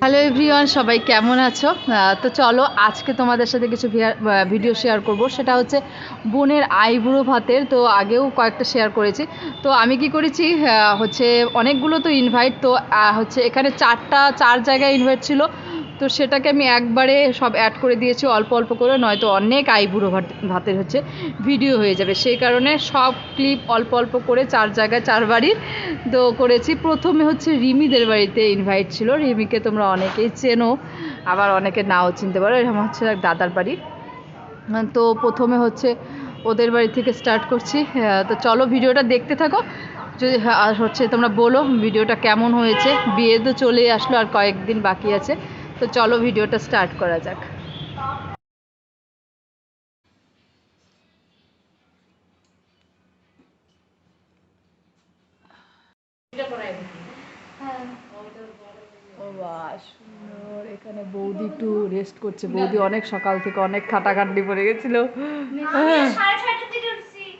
Hello everyone সবাই কেমন আছো? তো চলো আজকে তোমাদের সাথে কিছু ভিডিও শেয়ার করব। সেটা হচ্ছে বোনের আইব্রো ভাতের, তো আগেও কয়েকটা শেয়ার করেছি। তো আমি কি করেছি? হচ্ছে অনেকগুলো তো ইনভাইট তো হচ্ছে এখানে চারটা, চার জায়গায় ইনভাইট ছিল। তো সেটাকে আমি একবারে সব অ্যাড করে দিয়েছি অল্প অল্প করে নয়তো অনেক আইবুড়ো ভাত ভাতের হচ্ছে ভিডিও হয়ে যাবে। সেই কারণে সব ক্লিপ অল্প অল্প করে চার জায়গায় চার বাড়ির তো করেছি। প্রথমে হচ্ছে রিমিদের বাড়িতে ইনভাইট ছিল। রিমিকে তোমরা অনেকেই চেনো আবার অনেকে নাও চিনতে পারো এরকম হচ্ছে এক দাদার বাড়ি। তো প্রথমে হচ্ছে ওদের বাড়ি থেকে স্টার্ট করছি। তো চলো ভিডিওটা দেখতে থাকো। যদি হ্যাঁ, আর হচ্ছে তোমরা বলো ভিডিওটা কেমন হয়েছে। বিয়ে তো চলেই আসলো আর কয়েকদিন বাকি আছে। তো চলো ভিডিওটা স্টার্ট করা যাক। সুন্দর। এখানে বৌদি একটু রেস্ট করছে। বৌদি অনেক সকাল থেকে অনেক পড়ে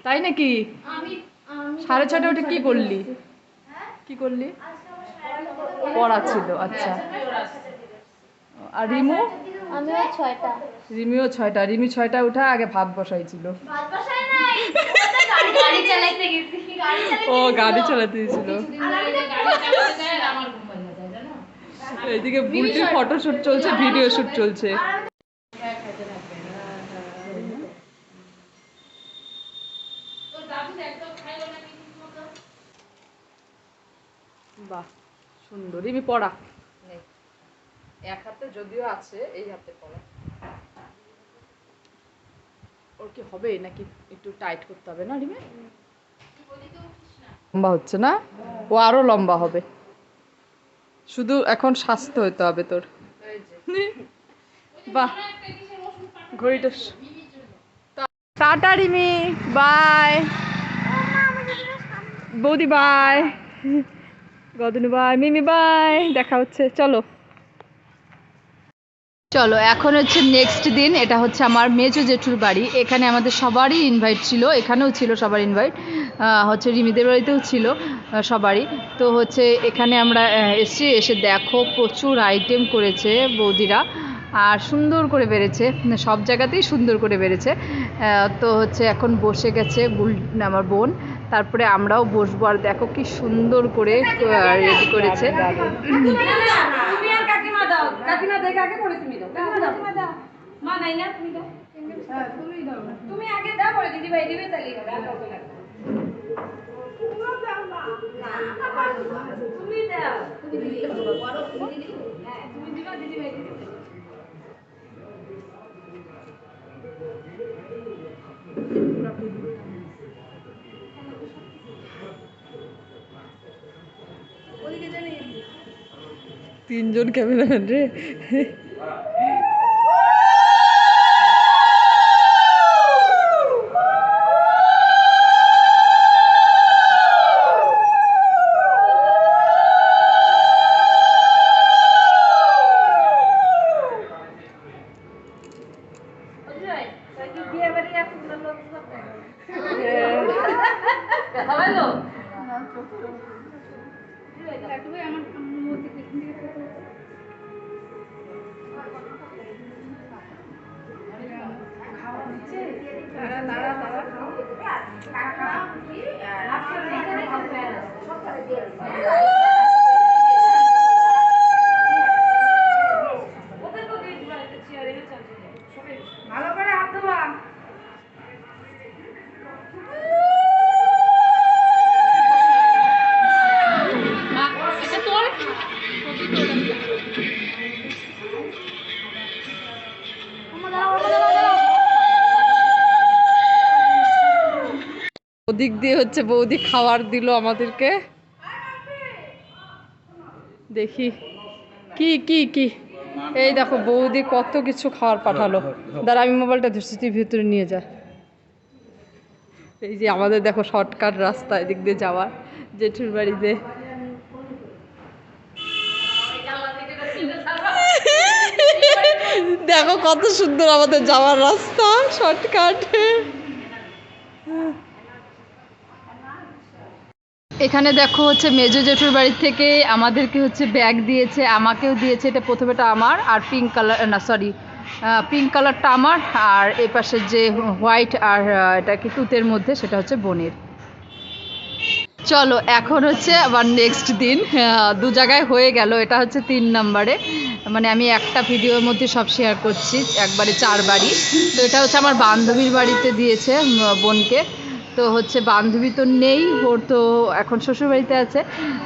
তাই নাকি? সাড়ে ছটা উঠে কি করলি? কি করলি? আচ্ছা। আর রিমু? আমিও ছয়টা। রিমিও ছয়টা। রিমি ছয়টা উঠা আগে ভাত বসাইছিল। ভাত বসায় নাই? ওটা গাড়ি গাড়ি চালাইতে গেছি। গাড়ি চালাইতে ও গাড়ি চালাতে দিয়েছিল আর আমি এইদিকে বুলটির ফটো শুট চলছে ভিডিও শুট চলছে। বাহ সুন্দর। রিমি পড়া। এক হাতে যদিও আছে এই হাতে পড়া। ওর কি হবে নাকি একটু টাইট করতে হবে না রিমি? লম্বা হচ্ছে না? ও আরও লম্বা হবে। শুধু এখন স্বাস্থ্য হতে হবে তোর। বাহ। ঘড়িটা টাটা রিমি। বাই। বৌদি বাই। গদনু বাই। মিমি বাই। দেখা হচ্ছে। চলো। চলো, এখন হচ্ছে নেক্সট দিন, এটা হচ্ছে আমার মেজো জেঠুর বাড়ি। এখানে আমাদের সবারই ইনভাইট ছিল, এখানেও ছিল সবার ইনভাইট হচ্ছে রিমিদের বাড়িতেও ছিল সবারই। তো হচ্ছে এখানে আমরা এসছি, এসে দেখো প্রচুর আইটেম করেছে বৌদিরা। আর সুন্দর করে বেড়েছে সব জায়গাতেই সুন্দর করে বেড়েছে। তো হচ্ছে এখন বসে গেছে গুল, আমার বোন। তারপরে আমরাও বসবো, আর দেখো কি সুন্দর করে রেডি করেছে। কাকিমা দাও কাকিমা দেখে আগে পরে তুমি দাও। কাকিমা দাও। মা নাই না তুমি দাও। তুমি আগে দাও পরে দিদি ভাই দিবে তাহলে হবে আর কাউকে লাগবে না। তুমি দাও। তিনজন ক্যামেরাম্যান রে। বাড়ি এখন লোক সব হ্যালো তুমি ওদিক দিয়ে হচ্ছে বৌদি খাবার দিল আমাদেরকে। দেখি কি কি কি? এই দেখো বৌদি কত কিছু খাবার পাঠালো। দাঁড়া আমি মোবাইলটা ধরছি ভেতরে নিয়ে যা। এই যে আমাদের দেখো শর্টকাট রাস্তা এদিক দিয়ে যাওয়ার জেঠুর বাড়িতে। দেখো কত সুন্দর আমাদের যাওয়ার রাস্তা শর্টকাট। এখানে দেখো হচ্ছে মেজো জেঠুর বাড়ি থেকে আমাদেরকে হচ্ছে ব্যাগ দিয়েছে, আমাকেও দিয়েছে, এটা প্রথমেটা আমার আর পিঙ্ক কালার না সরি পিঙ্ক কালারটা আমার আর এ পাশে যে হোয়াইট আর এটা কি তুতের মধ্যে, সেটা হচ্ছে বোনের। চলো, এখন হচ্ছে আবার নেক্সট দিন দু জায়গায় হয়ে গেল, এটা হচ্ছে তিন নম্বরে। মানে আমি একটা ভিডিওর মধ্যে সব শেয়ার করছি, একবারে চার বাড়ি তো এটা হচ্ছে আমার বান্ধবীর বাড়িতে দিয়েছে বোনকে। তো হচ্ছে বান্ধবী তো নেই, ওর তো এখন শ্বশুর বাড়িতে আছে।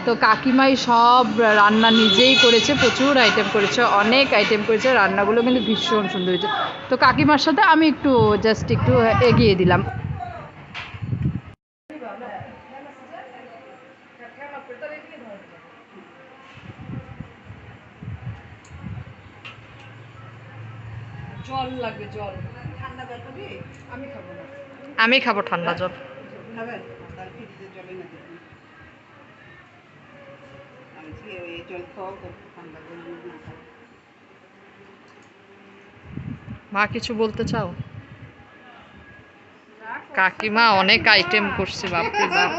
তো কাকিমাই সব রান্না নিজেই করেছে, প্রচুর আইটেম করেছে, অনেক আইটেম করেছে, রান্নাগুলো কিন্তু ভীষণ সুন্দর হয়েছে। তো কাকিমার সাথে আমি একটু জাস্ট একটু এগিয়ে দিলাম। জল লাগবে, জল। আমি খাব না আমি খাব ঠান্ডা না। আমি করব ঠান্ডা জল মা কিছু বলতে চাও? কাকিমা অনেক আইটেম করছে বাপরে বাপ।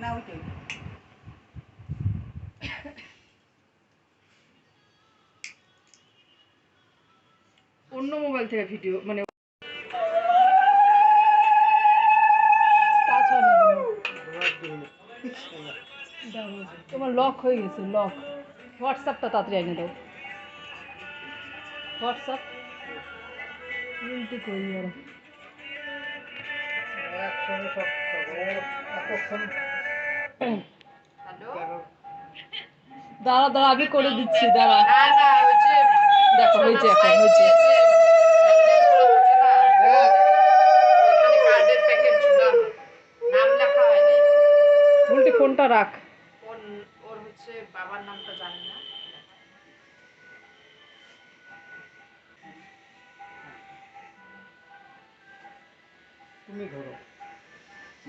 না ওই অন্য মোবাইল থেকে ভিডিও মানে তোমার লক হয়ে গেছে লক হোয়াটসঅ্যাপটা তাড়াতাড়ি এনে দাও। হোয়াটসঅ্যাপ উল্টে করি আর। দাঁড়া দাঁড়া আমি করে দিচ্ছি দাঁড়া। দেখো হয়েছে এখন হয়েছে। ফোনটা রাখ।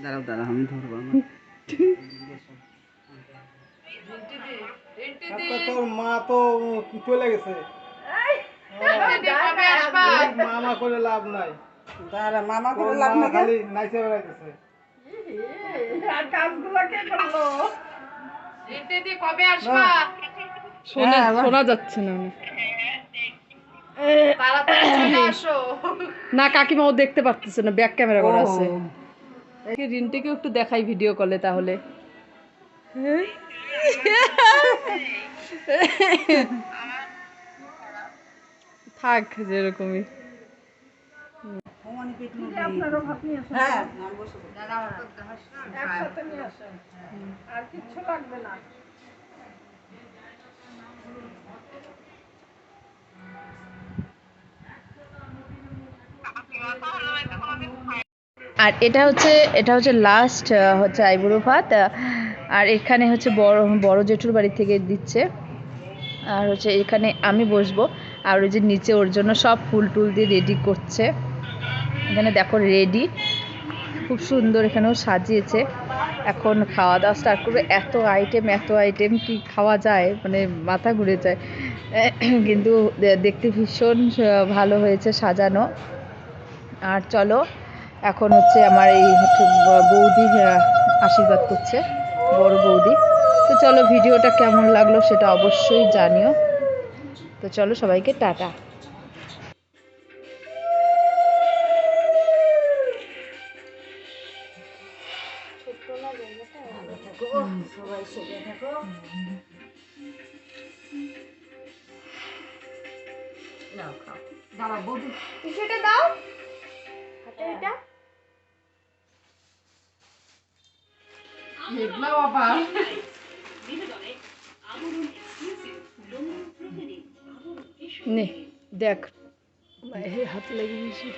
দাঁড়াও দাঁড়াও আমি ধরবো তোর মা তো চলে গেছে। মামা করে লাভ নাই। মামা করে লাভ মা না খালি নাইচে বেড়াইতেছে। শোনা শোনা যাচ্ছে না না কাকিমা ও দেখতে পারতেছে না ব্যাক ক্যামেরা করা আছে। রিন্টিকেও একটু দেখাই ভিডিও কলে তাহলে। থাক যেরকমই। হ্যাঁ আর এটা হচ্ছে এটা হচ্ছে লাস্ট হচ্ছে আইবুড়ো ভাত আর এখানে হচ্ছে বড় বড় জেঠুর বাড়ি থেকে দিচ্ছে। আর হচ্ছে এখানে আমি বসবো। আর ওই যে নিচে ওর জন্য সব ফুল টুল দিয়ে রেডি করছে। এখানে দেখো রেডি খুব সুন্দর এখানেও সাজিয়েছে। এখন খাওয়া দাওয়া স্টার্ট করবে। এত আইটেম এত আইটেম কি খাওয়া যায়? মানে মাথা ঘুরে যায়। কিন্তু দেখতে ভীষণ ভালো হয়েছে সাজানো। আর চলো, এখন হচ্ছে আমার এই হচ্ছে বৌদি আশীর্বাদ করছে, বড় বৌদি। তো চলো, ভিডিওটা কেমন লাগল সেটা অবশ্যই জানিও। তো চলো, সবাইকে টাটা। সেটা দাও। হাতে এটা। নে দেখ। হাত লেগে গেছে